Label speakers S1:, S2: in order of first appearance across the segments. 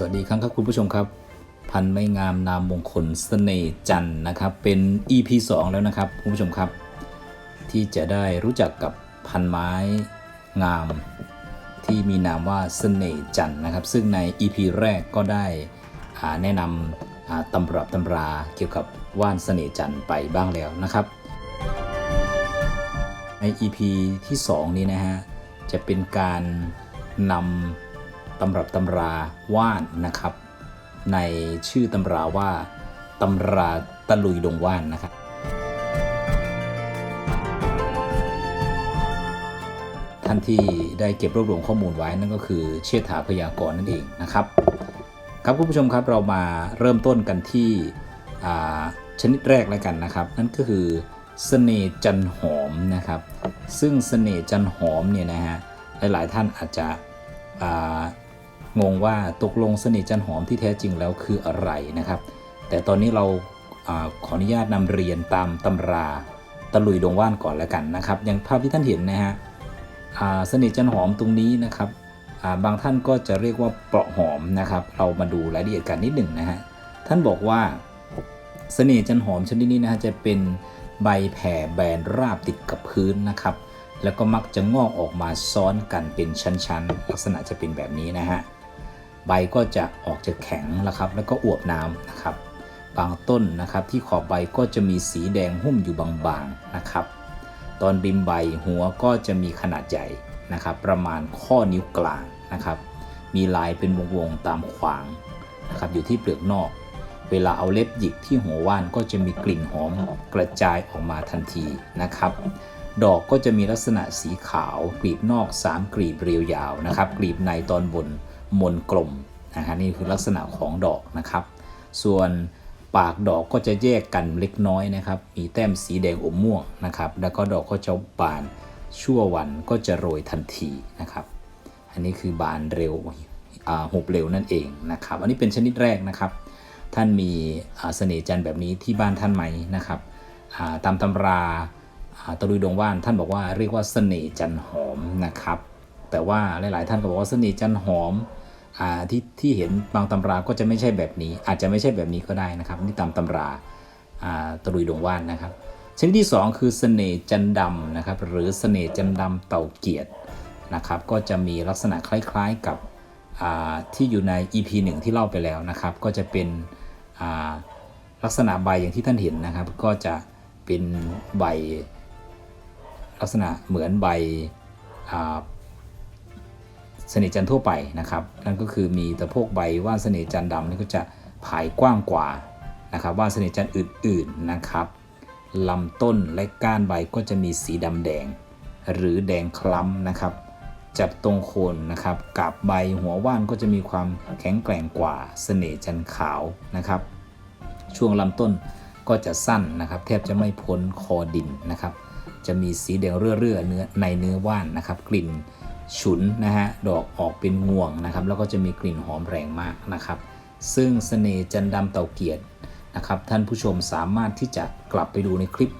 S1: สวัสดีครับครับคุณผู้ชมครับ พันไม้งามนามมงคลเสน่จันนะครับ เป็น EP 2 แล้วนะครับคุณผู้ชมครับ ที่จะได้รู้จักกับพันไม้งาม ที่มีนามว่าเสน่จันนะครับ ซึ่งใน EP แรกก็ได้แนะนำตำรับตำราเกี่ยวกับว่านเสน่จันไปบ้างแล้วนะครับ ใน EP ที่ 2 นี้นะฮะจะเป็นการนำ ตำรับตำราว่านนะครับ ในชื่อตำราว่าตำราตะลุยดงว่านนะครับ ท่านที่ได้เก็บรวบรวมข้อมูลไว้นั่นก็คือเชษฐาพยากรนั่นเองนะครับ ครับคุณผู้ชมครับเรามาเริ่มต้นกันที่ชนิดแรกแล้วกันนะครับ นั่นก็คือเสน่ห์จันหอมนะครับ ซึ่งเสน่ห์จันหอมเนี่ยนะฮะหลายๆท่านอาจจะ งงว่าตกลงเสน่ห์จันหอมที่แท้จริงแล้วคืออะไรนะครับ แต่ตอนนี้เราอขออนุญาตนำเรียนตามตำราตะลุยดงว่านก่อนแล้วกันนะครับ อย่างภาพที่ท่านเห็นนะฮะเสน่ห์จันหอมตรงนี้นะครับบางท่านก็จะเรียกว่าเปราะหอมนะครับ เรามาดูรายละเอียดกันนิดหนึ่งนะฮะท่านบอกว่าเสน่ห์จันหอมชนิดนี้นะฮะจะเป็นใบแผ่แบนราบติดกับพื้นนะครับ แล้วก็มักจะงอกออกมาซ้อนกันเป็นชั้นๆ ลักษณะจะเป็นแบบนี้นะฮะ ใบก็จะออกจะแข็งนะครับแล้วก็อวบน้ำนะครับ บางต้นนะครับที่ขอบใบก็จะมีสีแดงหุ้มอยู่บางๆนะครับ ตอนริมใบหัวก็จะมีขนาดใหญ่นะครับ ประมาณข้อนิ้วกลางนะครับ มีลายเป็นวงๆตามขวางนะครับอยู่ที่เปลือกนอก เวลาเอาเล็บหยิกที่หัวว่านก็จะมีกลิ่นหอมกระจายออกมาทันทีนะครับ ดอกก็จะมีลักษณะสีขาวกลีบนอก 3 กลีบเรียวยาวนะครับ กลีบในตอนบน มนกลมนะฮะนี่คือลักษณะของดอกนะครับ ส่วนปากดอกก็จะแยกกันเล็กน้อยนะครับ มีแต้มสีแดงอมม่วงนะครับ แล้วก็ดอกก็จะบานชั่ววันก็จะโรยทันทีนะครับ อันนี้คือบานเร็วหุบเร็วนั่นเองนะครับ อันนี้เป็นชนิดแรกนะครับ ท่านมีเสน่ห์จันแบบนี้ที่บ้านท่านไหมนะครับาตามตำราตะลุยดงว่านท่านบอกว่าเรียกว่าเสน่ห์จันหอมนะครับ แต่ว่าหลาย ๆ ท่านก็บอกว่าเสน่ห์จันหอม ที่ที่เห็นบางตำราก็จะไม่ใช่แบบนี้ อาจจะไม่ใช่แบบนี้ก็ได้นะครับนี่ตามตำราตะลุยดวงว่านนะครับชนิดที่ 2 คือเสน่ห์จันดำนะครับหรือเสน่ห์จันดำเต่าเกียรตินะครับก็จะมีลักษณะคล้ายๆกับที่อยู่ใน EP 1 ที่เล่าไปแล้วนะครับ ก็จะเป็นลักษณะใบอย่างที่ท่านเห็นนะครับ ก็จะเป็นใบลักษณะเหมือนใบ เสน่ห์จันทั่วไปนะครับ นั่นก็คือมีแตะโพกใบว่านเสน่ห์จันดำนี่ก็จะผายกว้างกว่านะครับว่านเสน่ห์จันอื่นๆนะครับลำต้นและก้านใบก็จะมีสีดำแดง หรือแดงคล้ำนะครับ จับตรงโคนนะครับกับใบหัวว่านก็จะมีความแข็งแกร่งกว่าเสน่จันขาวนะครับ ช่วงลำต้นก็จะสั้นนะครับ แทบจะไม่พ้นคอดินนะครับ จะมีสีแดงเรื่อๆเนื้อในเนื้อว่านนะครับ กลิ่น ฉุนนะฮะดอกออกเป็นงวงนะครับ แล้วก็จะมีกลิ่นหอมแรงมากนะครับ ซึ่งเสน่ห์จันดำเต่าเกียรตินะครับ ท่านผู้ชมสามารถที่จะกลับไปดูในคลิป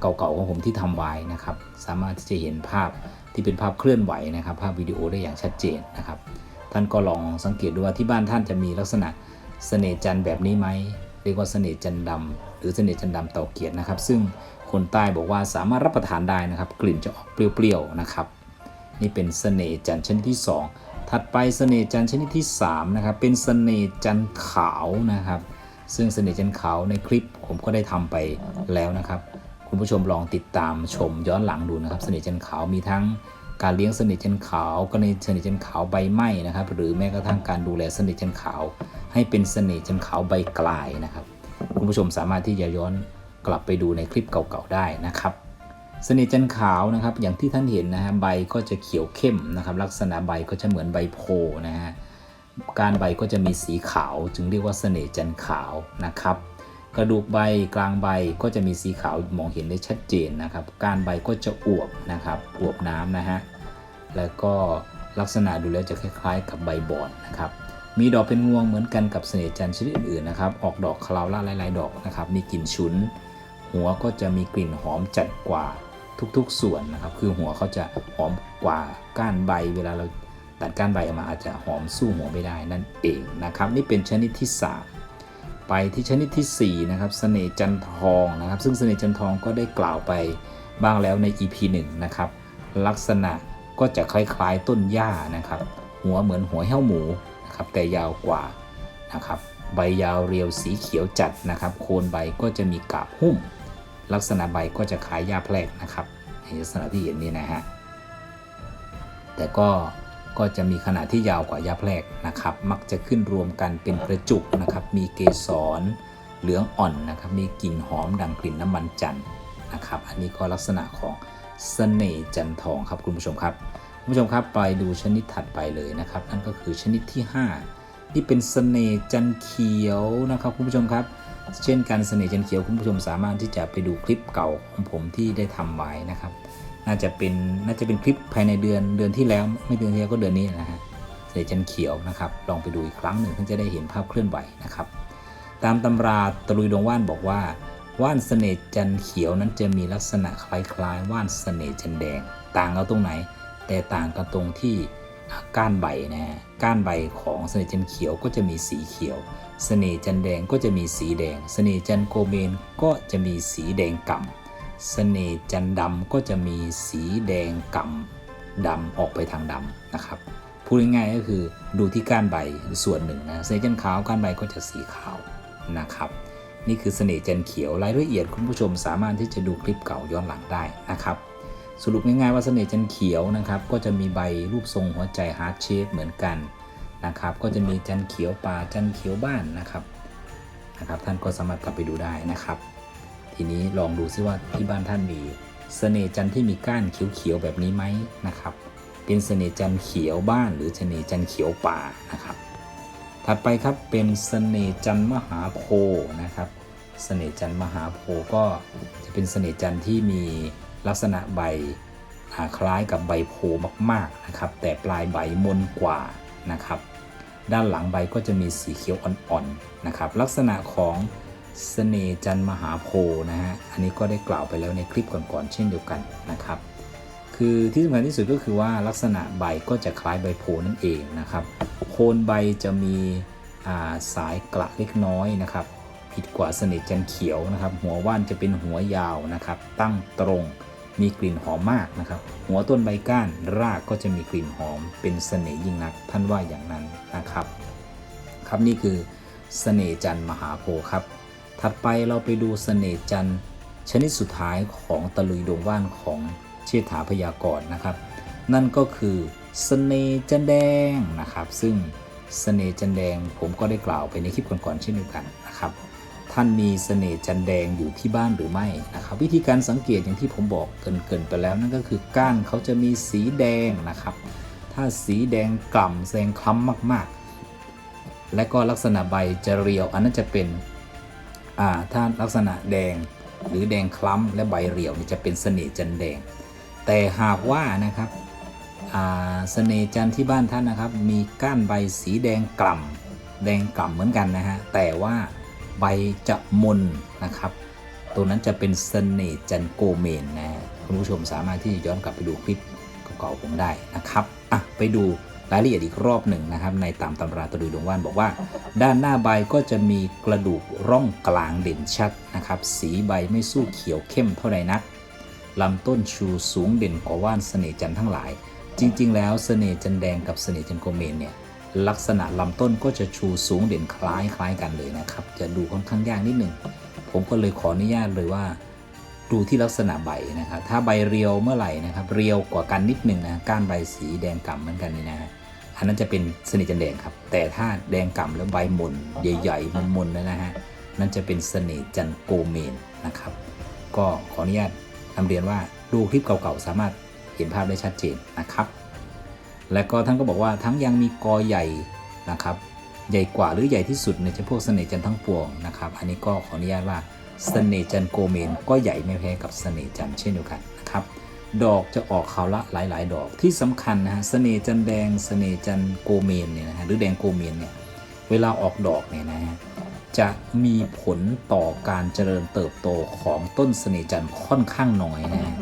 S1: เก่าๆของผมที่ทำไว้นะครับ สามารถที่จะเห็นภาพที่เป็นภาพเคลื่อนไหวนะครับ ภาพวิดีโอได้อย่างชัดเจนนะครับ ท่านก็ลองสังเกตดูว่าที่บ้านท่านจะมีลักษณะเสน่ห์จันแบบนี้ไหมเรียกว่าเสน่ห์จันทร์ดำหรือเสน่ห์จันทร์ดำเต่าเกียรตินะครับ ซึ่งคนใต้บอกว่าสามารถรับประทานได้นะครับ กลิ่นจะออกเปรี้ยวๆนะครับ นี่เป็นเสน่ห์จันทร์ชนิดที่ 2 ถัดไปเสน่ห์จันทร์ชนิดที่3นะครับเป็นเสน่ห์จันทร์ขาวนะครับ ซึ่งเสน่ห์จันทร์ขาวในคลิปผมก็ได้ทำไปแล้วนะครับ คุณผู้ชมลองติดตามชมย้อนหลังดูนะครับเสน่ห์จันทร์ขาวมีทั้งการเลี้ยงเสน่ห์จันทร์ขาวก็ในเสน่ห์จันทร์ขาวใบไหม้นะครับ หรือแม้กระทั่งการดูแลเสน่ห์จันทร์ขาว ให้เป็นเสน่ห์จันทร์ขาวใบกลายนะครับ คุณผู้ชมสามารถที่จะย้อนกลับไปดูในคลิปเก่าๆได้นะครับ สน่ห์จันขาวนะครับ อย่างที่ท่านเห็นนะฮะใบก็จะเขียวเข้มนะครับ ลักษณะใบก็จะเหมือนใบโพนะฮะการใบก็จะมีสีขาว จึงเรียกว่าเสน่ห์จันขาวนะครับ กระดูกใบกลางใบก็จะมีสีขาวมองเห็นได้ชัดเจนนะครับ การใบก็จะอวบนะครับอวบน้ำนะฮะแล้วก็ลักษณะดูแล้วจะคล้ายๆ กับใบบอนนะครับ มีดอกเป็นงวงเหมือนกันกับเสน่ห์จันชนิดอื่นๆนะครับ ออกดอกคราวละหลายๆดอกนะครับ มีกลิ่นฉุน หัวก็จะมีกลิ่นหอมจัดกว่า ทุกๆ ส่วนนะครับ คือหัวเขาจะหอมกว่าก้านใบ เวลาเราตัดก้านใบออกมาอาจจะหอมสู้หัวไม่ได้นั่นเองนะครับ นี่เป็นชนิดที่สามไปที่ชนิดที่สี่นะครับเสน่ห์จันทองนะครับ ซึ่งเสน่ห์จันทองก็ได้กล่าวไปบ้างแล้วใน EP 1 นะครับ ลักษณะก็จะคล้ายๆต้นหญ้านะครับ หัวเหมือนหัวแห้วหมูนะครับแต่ยาวกว่านะครับ ใบยาวเรียวสีเขียวจัดนะครับ โคนใบก็จะมีกาบหุ้ม ลักษณะใบก็จะคล้ายหญ้าแพรกนะครับในลักษณะที่เห็นนี่นะฮะแต่ก็ก็จะมีขนาดที่ยาวกว่าหญ้าแพรกนะครับ มักจะขึ้นรวมกันเป็นกระจุกนะครับ มีเกสรเหลืองอ่อนนะครับ มีกลิ่นหอมดังกลิ่นน้ำมันจันทร์นะครับ อันนี้ก็ลักษณะของเสน่ห์จันทองครับคุณผู้ชมครับคุณผู้ชมครับไปดูชนิดถัดไปเลยนะครับ นั่นก็คือชนิดที่ 5 ที่เป็นเสน่ห์จันเขียวนะครับคุณผู้ชมครับ เช่นกันเสน่ห์จันเขียวคุณผู้ชมสามารถที่จะไปดูคลิปเก่าของผมที่ได้ทำไว้นะครับ น่าจะเป็นน่าจะเป็นคลิปภายในเดือนเดือนที่แล้วไม่เดือนที่แล้วก็เดือนนี้นะฮะเสน่ห์จันเขียวนะครับลองไปดูอีกครั้งหนึ่งเพื่อจะได้เห็นภาพเคลื่อนไหวนะครับ ตามตำราตะลุยดวงว่านบอกว่าว่านเสน่ห์จันเขียวนั้นจะมีลักษณะคล้ายๆ ว่านเสน่ห์จันแดง ต่างกันตรงไหน แต่ต่างกันตรงที่ ก้านใบนะฮะก้านใบของเสน่ห์จันเขียวก็จะมีสีเขียว เสน่ห์จันแดงก็จะมีสีแดง เสน่ห์จันโกเมนก็จะมีสีแดงก่ำเสน่ห์จันดำก็จะมีสีแดงก่ำดำออกไปทางดำนะครับพูดง่ายๆก็คือดูที่ก้านใบส่วนหนึ่งนะเสน่ห์จันขาวก้านใบก็จะสีขาวนะครับ นี่คือเสน่ห์จันเขียวรายละเอียดคุณผู้ชมสามารถที่จะดูคลิปเก่าย้อนหลังได้นะครับ สรุปง่ายๆว่าเสน่ห์จันเขียวนะครับก็จะมีใบรูปทรงหัวใจฮาร์ดเชฟเหมือนกันนะครับก็จะมีจันเขียวป่าจันเขียวบ้านนะครับนะครับ ท่านก็สามารถกลับไปดูได้นะครับ ทีนี้ลองดูซิว่าที่บ้านท่านมีเสน่ห์จันที่มีก้านเขียวๆแบบนี้ไหมนะครับ เป็นเสน่ห์จันเขียวบ้านหรือเสน่ห์จันเขียวป่านะครับ ถัดไปครับเป็นเสน่ห์จันมหาโพนะครับ เสน่ห์จันมหาโพก็จะเป็นเสน่ห์จันที่มี ลักษณะใบคล้ายกับใบโพมากๆนะครับ แต่ปลายใบมนกว่านะครับ ด้านหลังใบก็จะมีสีเขียวอ่อนๆนะครับ ลักษณะของเสน่จันมหาโพนะฮะอันนี้ก็ได้กล่าวไปแล้วในคลิปก่อนๆเช่นเดียวกันนะครับ คือที่สำคัญที่สุดก็คือว่าลักษณะใบก็จะคล้ายใบโพนั่นเองนะครับโคนใบจะมีาสายกระเล็กน้อยนะครับ ผิดกว่าเสน่จันเขียวนะครับ หัวว่านจะเป็นหัวยาวนะครับ ตั้งตรง มีกลิ่นหอมมากนะครับ หัวต้นใบก้านรากก็จะมีกลิ่นหอม เป็นเสน่ห์ยิ่งนัก ท่านว่าอย่างนั้นนะครับ ครับนี่คือเสน่ห์จันทร์มหาโพครับ ถัดไปเราไปดูเสน่ห์จันทร์ชนิดสุดท้ายของตะลุยดวงว่านของเชษฐาพยากรณ์นะครับ นั่นก็คือเสน่ห์จันแดงนะครับ ซึ่งเสน่ห์จันแดงผมก็ได้กล่าวไปในคลิปก่อนๆเช่นเดียวกันนะครับ ท่านมีเสน่ห์จันแดงอยู่ที่บ้านหรือไม่นะครับ วิธีการสังเกตอย่างที่ผมบอกเกรินๆไปแล้วนั่นก็คือก้านเขาจะมีสีแดงนะครับ ถ้าสีแดงกล่ำแสดงคล้ำมากๆ และก็ลักษณะใบจะเรียว อันนั้นจะเป็นอ่าถ้าลักษณะแดงหรือแดงคล้ำและใบเรียวนี่จะเป็นเสน่ห์จันแดง แต่หากว่านะครับอ่าเสน่ห์จันที่บ้านท่านนะครับ มีก้านใบสีแดงกล่ำแดงกล่ำเหมือนกันนะฮะแต่ว่า ใบจะมนนะครับ ตัวนั้นจะเป็นเสน่ห์จันโกเมนนะคุณผู้ชมสามารถที่จะย้อนกลับไปดูคลิปเก่าๆผมได้นะครับอะไปดูรายละเอียดอีกรอบหนึ่งนะครับ ในตามตำราตะลุยดวงว่านบอกว่า ด้านหน้าใบก็จะมีกระดูกร่องกลางเด่นชัดนะครับ สีใบไม่สู้เขียวเข้มเท่าใดนักลำต้นชูสูงเด่นกว่าว่านเสน่ห์จันทั้งหลาย จริง ๆ แล้วเสน่ห์จันแดงกับเสน่ห์จันโกเมนเนี่ย ลักษณะลำต้นก็จะชูสูงเด่นคล้ายคล้ายกันเลยนะครับ จะดูค่อนข้างยากนิดหนึ่ง ผมก็เลยขออนุญาตเลยว่า ดูที่ลักษณะใบนะครับ ถ้าใบเรียวเมื่อไหร่นะครับ เรียวกว่ากันนิดหนึ่งนะก้านใบสีแดงก่ำเหมือนกันนี่นะอันนั้นจะเป็นสน่ห์จันแดงครับ แต่ถ้าแดงก่ำแล้วใบมนใหญ่ๆมนๆนะฮะนั่นจะเป็นเสน่ห์จันโกเมนนะครับ ก็ขออนุญาตนำเรียนว่าดูคลิปเก่าๆสามารถเห็นภาพได้ชัดเจนนะครับ และก็ท่านก็บอกว่าทั้งยังมีกอใหญ่นะครับ ใหญ่กว่าหรือใหญ่ที่สุดในจำพวกเสน่ห์จันทั้งปวงนะครับ อันนี้ก็ขออนุญาตว่าเสน่ห์จันโกเมนก็ใหญ่ไม่แพ้กับเสน่ห์จันเช่นเดียวกันนะครับ ดอกจะออกคราวละหลาย ๆ ดอกที่สำคัญนะฮะเสน่ห์จันแดงเสน่ห์จันโกเมนเนี่ยนะฮะหรือแดงโกเมนเนี่ยเวลาออกดอกเนี่ยนะฮะจะมีผลต่อการเจริญเติบโตของต้นเสน่จันค่อนข้างน้อยนะฮะ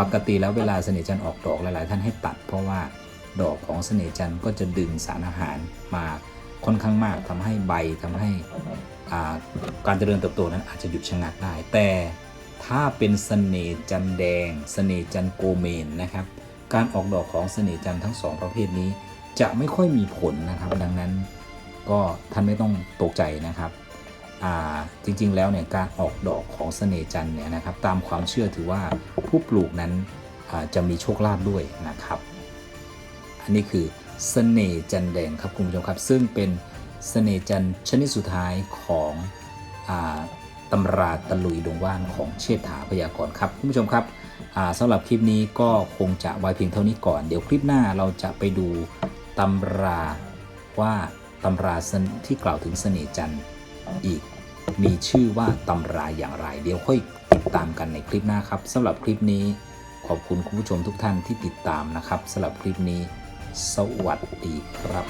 S1: ปกติแล้วเวลาเสน่จันออกดอกหลาย ๆ ท่านให้ตัดเพราะว่า ดอกของเสน่จันทร์ก็จะดึงสารอาหารมาค่อนข้างมากทำให้ใบทำให้การเจริญเติบโตนั้นอาจจะหยุดชะงักได้ แต่ถ้าเป็นเสน่จันทร์แดง เสน่จันทร์โกเมนนะครับ การออกดอกของเสน่จันทร์ทั้งสองประเภทนี้จะไม่ค่อยมีผลนะครับ ดังนั้นก็ท่านไม่ต้องตกใจนะครับจริงๆแล้วเนี่ยการออกดอกของเสน่จันทร์เนี่ยนะครับ ตามความเชื่อถือว่าผู้ปลูกนั้นจะมีโชคลาภด้วยนะครับ อันนี้คือเสน่ห์จันแดงครับคุณผู้ชมครับ ซึ่งเป็นเสน่ห์จันชนิดสุดท้ายของอตำราตะลุยดงว่านของเชษฐาพยากรณ์ครับคุณผู้ชมครับอ่าสำหรับคลิปนี้ก็คงจะไว้เพียงเท่านี้ก่อน เดี๋ยวคลิปหน้าเราจะไปดูตำราว่าตำราที่กล่าวถึงเสน่ห์จันอีกมีชื่อว่าตำราอย่างไร เดี๋ยวค่อยติดตามกันในคลิปหน้าครับสำหรับคลิปนี้ขอบคุณคุณผู้ชมทุกท่านที่ติดตามนะครับสำหรับคลิปนี้ สวัสดีครับ